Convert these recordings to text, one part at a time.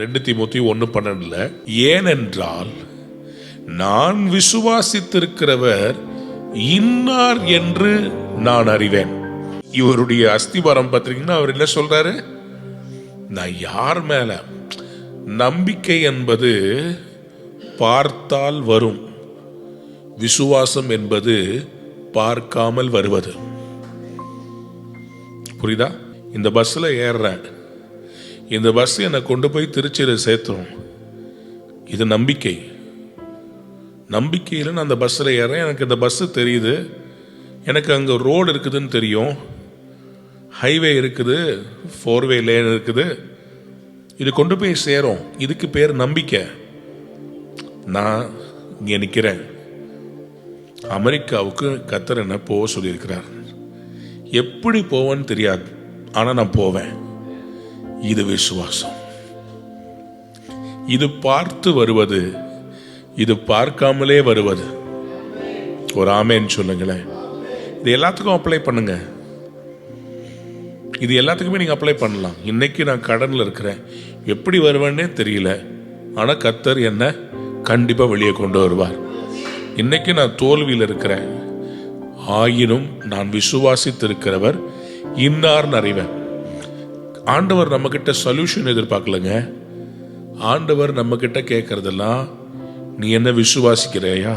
ரெண்டு தீமோத்தி ஒன்று பன்னெண்டில் ஏனென்றால் நான் விசுவாசித்திருக்கிறவர் இன்னார் என்று நான் அறிவேன். இவருடைய அஸ்திபாரம் பார்த்தீங்கன்னா அவர் என்ன சொல்றாரு? நான் யார் மேல? நம்பிக்கை என்பது பார்த்தால் வரும். விசுவாசம் என்பது பார்க்காமல் வருவது. புரியுதா? இந்த பஸ்ஸில் ஏறுறேன். இந்த பஸ் என்னை கொண்டு போய் திருச்சியில் சேர்த்துரும். இது நம்பிக்கை. நம்பிக்கையில் நான் அந்த பஸ்ஸில் ஏறேன். எனக்கு இந்த பஸ்ஸு தெரியுது. எனக்கு அங்கே ரோடு இருக்குதுன்னு தெரியும். ஹைவே இருக்குது. ஃபோர்வே லேன் இருக்குது. இது கொண்டு போய் சேரும். இதுக்கு பேர் நம்பிக்கை. நான் இங்கே நிற்கிறேன் அமெரிக்காவுக்கு கத்தர் என்ன போக சொல்லியிருக்கிறார். எப்படி போவேன்னு தெரியாது. ஆனால் நான் போவேன். இது விசுவாசம் இது பார்த்து வருவது இது பார்க்காமலே வருவது. ஒரு ஆமேன்னு சொல்லுங்களேன். இது எல்லாத்துக்கும் அப்ளை பண்ணுங்க. இது எல்லாத்துக்குமே நீங்கள் அப்ளை பண்ணலாம். இன்னைக்கு நான் கடனில் இருக்கிறேன். எப்படி வருவேன்னே தெரியல. ஆனால் கத்தர் என்ன கண்டிப்பாக வெளியே கொண்டு வருவார். இன்னைக்கு நான் தோல்வியில் இருக்கிறேன். ஆயினும் நான் விசுவாசித்திருக்கிறவர் இன்னார்னு அறிவேன். ஆண்டவர் நம்மக்கிட்ட சொல்யூஷன் எதிர்பார்க்கலங்க. ஆண்டவர் நம்மக்கிட்ட கேட்கறதெல்லாம் நீ என்ன விசுவாசிக்கிறையா?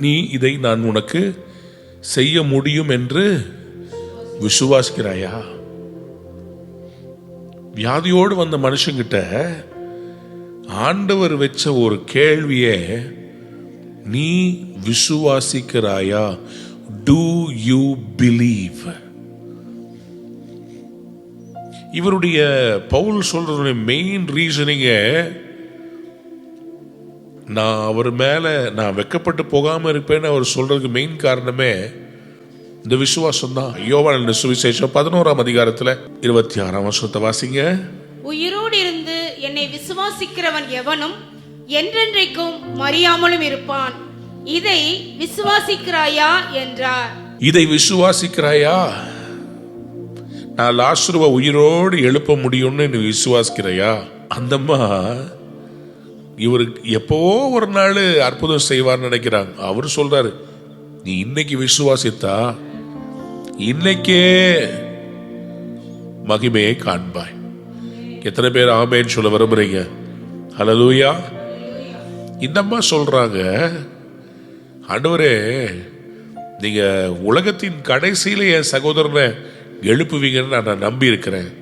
நீ இதை நான் உனக்கு செய்ய முடியும் என்று விசுவாசிக்கிறாயா? வியாதியோடு வந்த மனுஷங்கிட்ட ஆண்டவர் வச்ச ஒரு கேள்வியை நீ விசுவாசிக்கிறாயா? டு யூ பிலீவ் இவருடைய பவுல் சொல்றதுடைய மெயின் ரீசனிங்க நான் அவர் மேல நான் வெக்கப்பட்டு போகாம இருப்பேன்னு அவர் சொல்றதுக்கு மெயின் காரணமே இந்த விசுவாசம் தான் யோவான சுவிசேஷம் பதினோராம் அதிகாரத்துல இருபத்தி ஆறாம் வருஷத்தை வாசிங்க. உயிரோடு இருந்து என்னை விசுவாசிக்கிறவன் எவனும் என்றென்றைக்கும் மறியாமலும் இருப்பான். இதை விசுவாசிக்கிறாயா என்றார். இதை விசுவாசிக்கிறாயா? நான் லாஸ்ருவை உயிரோடு எழுப்ப முடியும்னு நீ விசுவாசிக்கிறையா? அந்தம்மா இவருக்கு எப்போ ஒரு நாள் அற்புதம் செய்வார்னு நினைக்கிறாங்க. அவர் சொல்றாரு நீ இன்னைக்கு விசுவாசித்தா இன்னைக்கே மகிமையை காண்பாய். எத்தனை பேர் ஆமேன்னு சொல்ல விரும்புறீங்க? ஹலலூயா இந்தம்மா சொல்றாங்க ஆண்டவரே நீங்க உலகத்தின் கடைசியில என் சகோதரனை எழுப்புவீங்கன்னு நான் நான் நம்பி இருக்கிறேன்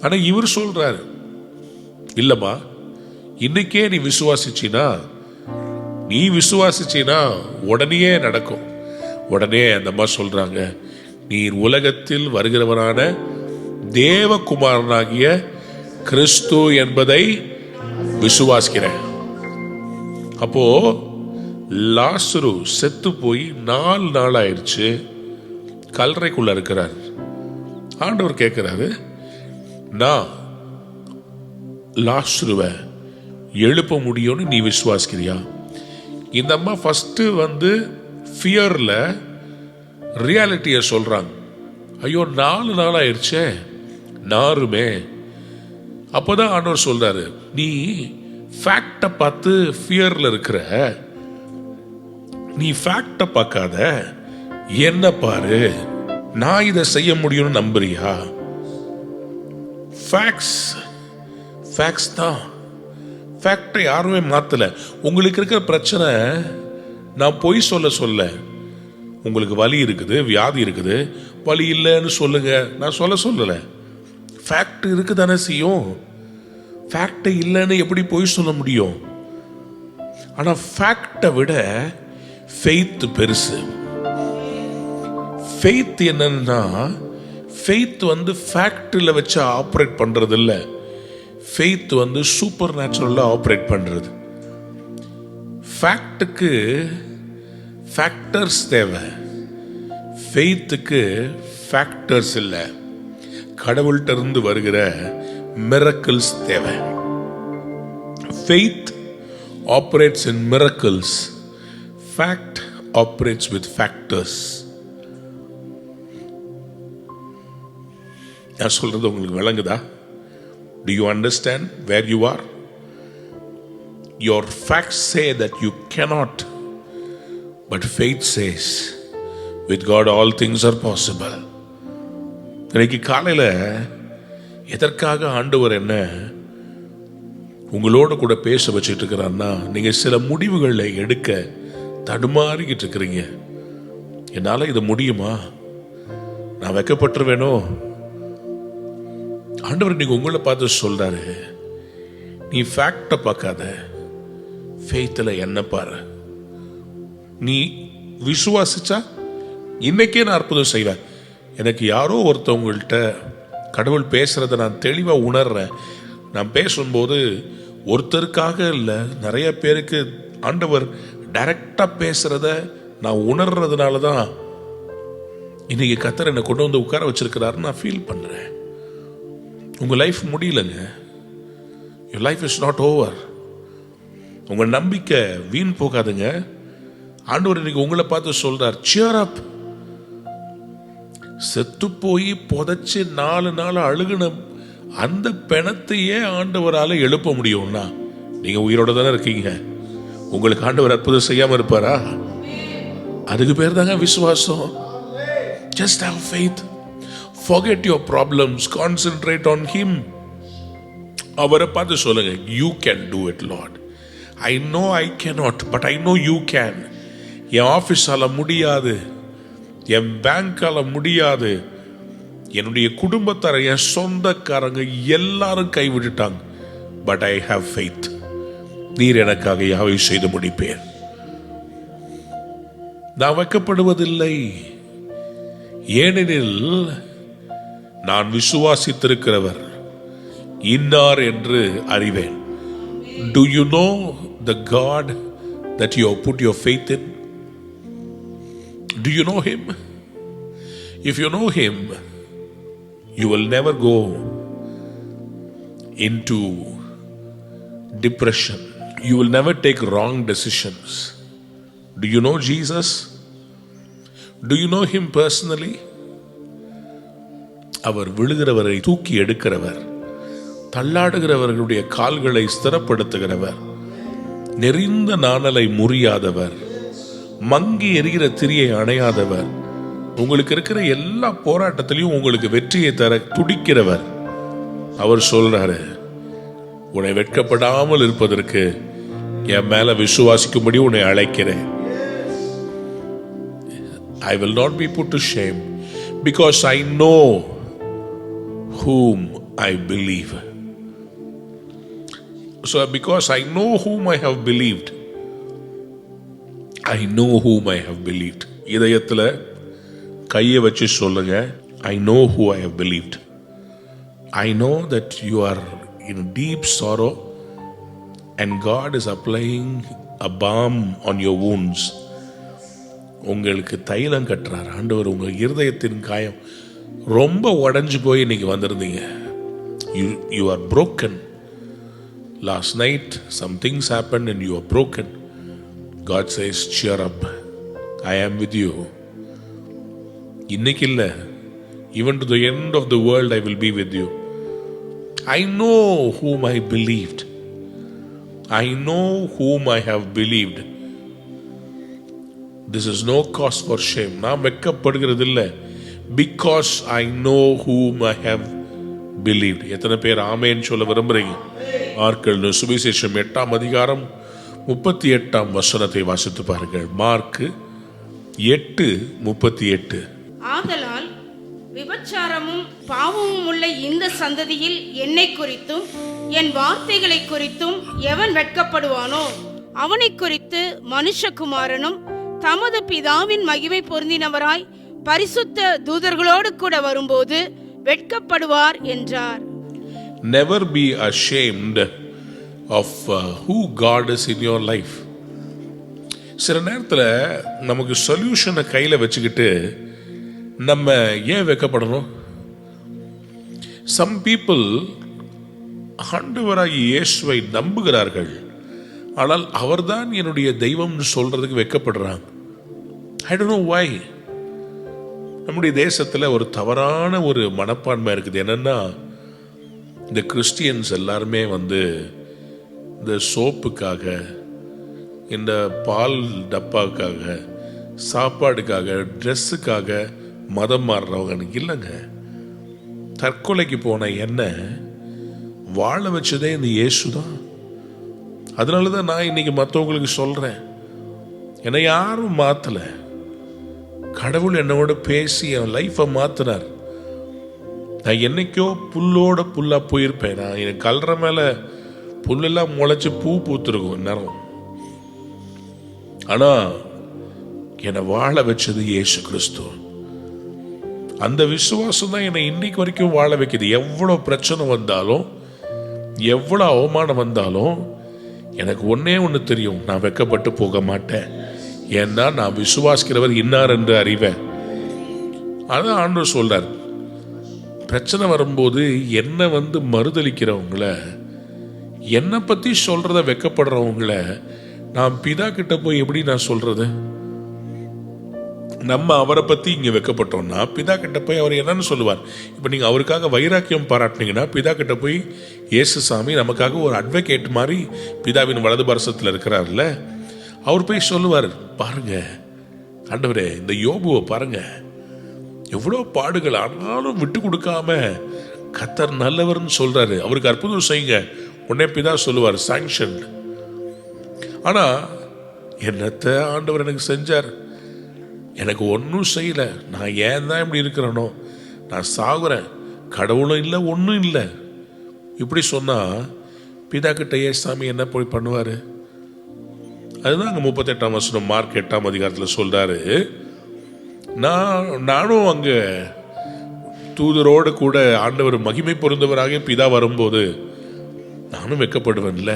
ஆனால் இவர் சொல்கிறார் இல்லைம்மா இன்னைக்கே நீ விசுவாசிச்சினா நீ விசுவாசிச்சினா உடனே நடக்கும். உடனே அந்த அம்மா சொல்கிறாங்க நீர் உலகத்தில் வருகிறவரான தேவகுமாரனாகிய கிறிஸ்து என்பதை விசுவாசிக்கிறேன். அப்போ லாசுரு செத்து போய் நாலு நாள் ஆயிடுச்சு கல்லறைக்குள்ள இருக்கிறார். ஆண்டவர் கேட்கிறாரு நான் லாஸ்ருவை எழுப்ப முடியும்னு நீ விசுவாசிக்கிறியா? இந்த அம்மா ஃபஸ்ட்டு வந்து ஃபியரில் ரியாலிட்டியை சொல்கிறாங்க ஐயோ நாலு நாள் ஆயிடுச்சே நாருமே. அப்போதான் ஆண்டவர் சொல்கிறாரு நீ ஃபேக்டை பார்த்து ஃபியரில் இருக்கிற நீ ஃபேக்டை பார்க்காத என்ன பாரு. நான் இதை செய்ய முடியும்னு நம்புறியா? ஃபேக்ட்ஸ் ஃபேக்ட்ஸ் தான். ஃபேக்டை யாருமே மாற்றலை உங்களுக்கு இருக்கிற பிரச்சனை நான் பொய் சொல்ல சொல்ல. உங்களுக்கு வலி இருக்குது வியாதி இருக்குது. வலி இல்லைன்னு சொல்லுங்க. நான் சொல்ல சொல்லலை. ஃபேக்ட் இருக்கு தானே செய்யும் ஃபேக்டை இல்லைன்னு எப்படி பொய் சொல்ல முடியும்? ஆனால் ஃபேக்டை விட ஃபெய்த்து பெருசு. ஃபெய்த் என்னன்னா ஃபெய்த் வந்து ஃபேக்ட்ரியில் வச்சு ஆப்ரேட் பண்ணுறது இல்லை ஃபெய்த் வந்து சூப்பர் நேச்சுரலாக ஆப்ரேட் பண்ணுறது ஃபேக்ட்டுக்கு ஃபேக்டர்ஸ் தேவை. ஃபெய்த்துக்கு ஃபேக்டர்ஸ் இல்லை. கடவுள்கிட்ட இருந்து வருகிற மிரக்கிள்ஸ் தேவை. Faith operates in miracles fact operates with factors நான் சொல்றது உங்களுக்கு விளங்குதா? Do you understand where you are your fact say that you cannot but faith says with God all things are possible இன்னைக்கு காலையில் எதற்காக ஆண்டவர் என்ன உங்களோட கூட பேச வச்சுட்டு இருக்கிறான்னா நீங்கள் சில முடிவுகளை எடுக்க தடுமாறிக்கிட்டு இருக்கிறீங்க. என்னால் இது முடியுமா? நான் வைக்கப்பட்டுருவேனோ? ஆண்டவர் நீங்க உங்களை பார்த்து சொல்றாரு. நீ ஃபேக்டை பார்க்காத. ஃபெய்த்தில் என்ன பாரு. நீ விசுவாசிச்சா? இன்னைக்கே நான் அற்புதம் செய்வேன். எனக்கு யாரோ ஒருத்தவங்கள்ட்ட கடவுள் பேசுறத நான் தெளிவாக உணர்றேன். நான் பேசும்போது ஒருத்தருக்காக இல்லை நிறைய பேருக்கு ஆண்டவர் டைரக்டாக பேசுறத நான் உணர்றதுனால தான் இன்னைக்கு கத்தர் என்னை கொண்டு வந்து உட்கார வச்சிருக்கிறாருன்னு நான் ஃபீல் பண்ணுறேன் உங்கள் லைஃப் முடியலங்க. Your life is not over உங்கள் நம்பிக்கை வீண் போகாதுங்க. ஆண்டவர் இன்னைக்கு உங்களை பார்த்து சொல்றார் சியர் அப் செத்து போய் புதைச்சி நாலு நாள் அழுகுன அந்த பிணத்தையே ஆண்டவரால் எழுப்ப முடியும்னா நீங்கள் உயிரோட தானே இருக்கீங்க. உங்களுக்கு ஆண்டவர் அற்புதம் செய்யாமல் இருப்பாரா? அதுக்கு பேர் தாங்க விசுவாசம். Just have faith forget your problems. Concentrate on him. அவரை பார்த்து சொல்லுங்க you can do it Lord I know I cannot but I know you can என் ஆஃபீஸால் முடியாது. என் பேங்க்கால் முடியாது. என்னுடைய குடும்பத்தார என் சொந்தக்காரங்க எல்லாரும் கைவிட்டுட்டாங்க. பட் ஐ ஹாவ் ஃபெய்த் நீர் எனக்காக யாவை செய்து முடிப்பேன்? நான் வைக்கப்படுவதில்லை. ஏனெனில் நான் விசுவாசித்திருக்கிறவர் இன்னார் என்று அறிவேன். Do you know the God that you put your faith in do you know him if you know him you will never go into depression you will never take wrong decisions do you know Jesus do you know him personally அவர் விழுகிறவரை தூக்கி எடுக்கிறவர் தள்ளாடுகிறவர்களுடைய கால்களை ஸ்திரப்படுத்துகிறவர் நெறிந்த நாணலை முறியாதவர் மங்கி எரிகிற திரியை அணையாதவர் உங்களுக்கு இருக்கிற எல்லா போராட்டத்திலையும் உங்களுக்கு வெற்றியை தர துடிக்கிறவர். அவர் சொல்றாரு உன்னை வெட்கப்படாமல் இருப்பதற்கு என் மேல விசுவாசிக்கும்படி உன்னை அழைக்கிறேன். I will not be put to shame because I know whom I believe. So, because I know whom I have believed, I know whom I have believed. இதயத்தில் கையை வச்சு சொல்லுங்க I know who I have believed I know that you are in deep sorrow and God is applying a balm on your wounds உங்களுக்கு தைலம் கட்டுறார் ஆண்டவர் உங்கள் இருதயத்தின் காயம் ரொம்ப உடஞ்சி போய் இன்னைக்கு வந்திருந்தீங்க. You you are broken last night some happen and you are broken God says cheer up I am with you இன்னைக்கு இல்லை. Even to the end of the world I will be with you I know whom I believed I know whom I have believed this is no cause for shame நான் வெக்கப்படுகிறது இல்லை because I know whom I have believe எத்தனை பேர் ஆமேன்னு சொல்ல விரும்புறீங்க? மார்க்கள் சுவிசேஷம் எட்டாம் அதிகாரம் முப்பத்தி எட்டாம் வசனத்தை வாசித்து பாருங்கள். மார்க்கு எட்டு முப்பத்தி எட்டு ஆதலால் விபச்சாரமும் பாவமும் உள்ள இந்த சந்ததியில் என்னை குறித்தும் என் வார்த்தைகளை குறித்தும் எவன் வெட்கப்படுவானோ அவனை குறித்து மனுஷகுமாரனும் தமது பிதாவின் மகிமை பொருந்தினவராய் பரிசுத்த தூதர்களோடு கூட வரும்போது வெட்கப்படுவார் என்றார். Never be ashamed of uh, who God is in your life. சில நேரத்தில் நமக்கு சொல்யூஷனை கையில் வச்சுக்கிட்டு நம்ம ஏன் வைக்கப்படணும் சம் பீப்புள் ஆண்டவராகி இயேசுவை நம்புகிறார்கள். ஆனால் அவர்தான் என்னுடைய தெய்வம்னு சொல்றதுக்கு வைக்கப்படுறாங்க ஐ டோன்ட் நோ வை நம்முடைய தேசத்தில் ஒரு தவறான ஒரு மனப்பான்மை இருக்குது. என்னன்னா இந்த கிறிஸ்டியன்ஸ் எல்லாருமே வந்து இந்த சோப்புக்காக இந்த பால் டப்பாக்காக சாப்பாடுக்காக ட்ரெஸ்ஸுக்காக மதம் மாறுறவங்க இல்லைங்க. தற்கொலைக்கு போன என்ன வாழ வச்சதே இந்த இயேசு தான் அதனால தான் நான் இன்னைக்கு மற்றவங்களுக்கு சொல்கிறேன் என்னை யாரும் மாற்றலை கடவுள் என்னோட பேசி என் லைஃப்பை மாற்றினார் நான் என்னைக்கோ புல்லோட புல்லா போயிருப்பேன். நான் என் கல்ற மேலே புல்லெல்லாம் முளைச்சி பூ பூத்துருக்கும் நேரம் ஆனால் என்னை வாழ வச்சது இயேசு கிறிஸ்து. அந்த விசுவாசம் தான் என்னை இன்னைக்கு வரைக்கும் வாழ வைக்குது. எவ்வளோ பிரச்சனை வந்தாலும் எவ்வளோ அவமானம் வந்தாலும் எனக்கு ஒன்னே ஒன்று தெரியும். நான் வெக்கப்பட்டு போக மாட்டேன். ஏன்னா நான் விசுவாசிக்கிறவர் இன்னார் என்று அறிவேன். அதான் ஆண்டவர் சொல்றார். பிரச்சனை வரும்போது என்ன வந்து மறுதளிக்கிறவங்கள என்னை பற்றி சொல்கிறத வெக்கப்படுறவங்கள நான் பிதா கிட்ட போய் எப்படி நான் சொல்கிறது நம்ம அவரை பற்றி இங்கே வைக்கப்பட்டோம்னா பிதா கிட்ட போய் அவர் என்னன்னு சொல்லுவார். இப்போ நீங்கள் அவருக்காக வைராக்கியம் பாராட்டினீங்கன்னா பிதா கிட்ட போய் இயேசு சாமி நமக்காக ஒரு அட்வொகேட் மாதிரி பிதாவின் வலது பரசத்தில் இருக்கிறார்ல அவர் போய் சொல்லுவார் பாருங்க ஆண்டவரே இந்த யோபுவை பாருங்க. எவ்வளோ பாடுகள் ஆனாலும் விட்டு கொடுக்காம கத்தர் நல்லவர்னு சொல்றாரு. அவருக்கு அற்புதம் செய்யுங்க. உடனே பிதா சொல்லுவார் சாங்ஷன் ஆனா என்னத்தை ஆண்டவர் எனக்கு செஞ்சார்? எனக்கு ஒன்றும் செய்யலை. நான் ஏன் தான் இப்படி இருக்கிறேனோ? நான் சாகுறேன். கடவுளும் இல்லை ஒன்றும் இல்லை. இப்படி சொன்னால் பிதா கிட்ட ஏசாமி என்ன போய் பண்ணுவார்? அதுதான் அங்கே முப்பத்தெட்டாம் வசனம் மார்க் எட்டாம் அதிகாரத்தில் சொல்றாரு. நான் நானும் அங்கே தூதரோடு கூட ஆண்டவர் மகிமை பொருந்தவராக பிதா வரும்போது நானும் வெக்கப்படுவேன்ல.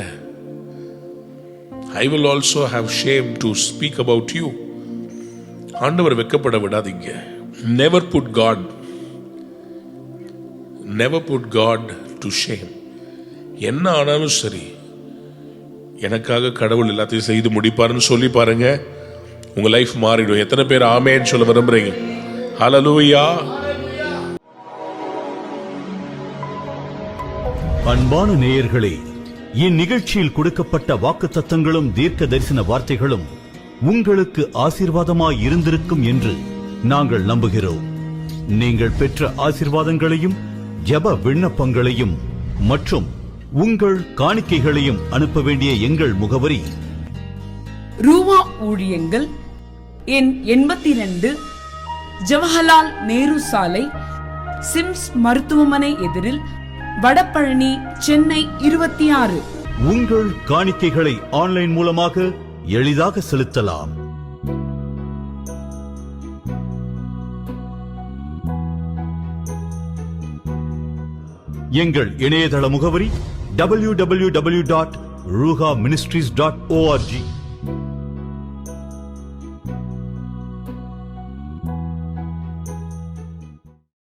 I will also have shame to speak about you ஆண்டவர் வெக்கப்பட விடாதீங்க. Never put God never put God to shame என்ன ஆனாலும் சரி எனக்காக கடவுள் எல்லாத்தையும் செய்து முடிப்பாருன்னு சொல்லி பாருங்க. உங்க லைஃப் மாறிடும். எத்தனை பேர் ஆமேன்னு சொல்ல விரும்புறீங்க? ஹலலூயா அன்பான நேயர்களே இந்நிகழ்ச்சியில் கொடுக்கப்பட்ட வாக்குத்தத்தங்களும் தீர்க்க தரிசன வார்த்தைகளும் உங்களுக்கு ஆசீர்வாதமாய் இருந்திருக்கும் என்று நாங்கள் நம்புகிறோம். நீங்கள் பெற்ற ஆசீர்வாதங்களையும் ஜெப விண்ணப்பங்களையும் மற்றும் உங்கள் காணிக்கைகளையும் அனுப்ப வேண்டிய எங்கள் முகவரி. ரூவா ஊழியங்கள் எண் எண்பத்தி ரெண்டு ஜவஹர்லால் நேரு சாலை சிம்ஸ் மருத்துவமனை எதிரில் வடபழனி சென்னை இருபத்தி ஆறு உங்கள் காணிக்கைகளை ஆன்லைன் மூலமாக எளிதாக செலுத்தலாம். எங்கள் இணையதள முகவரி W W W dot Ruha ministries dot O R G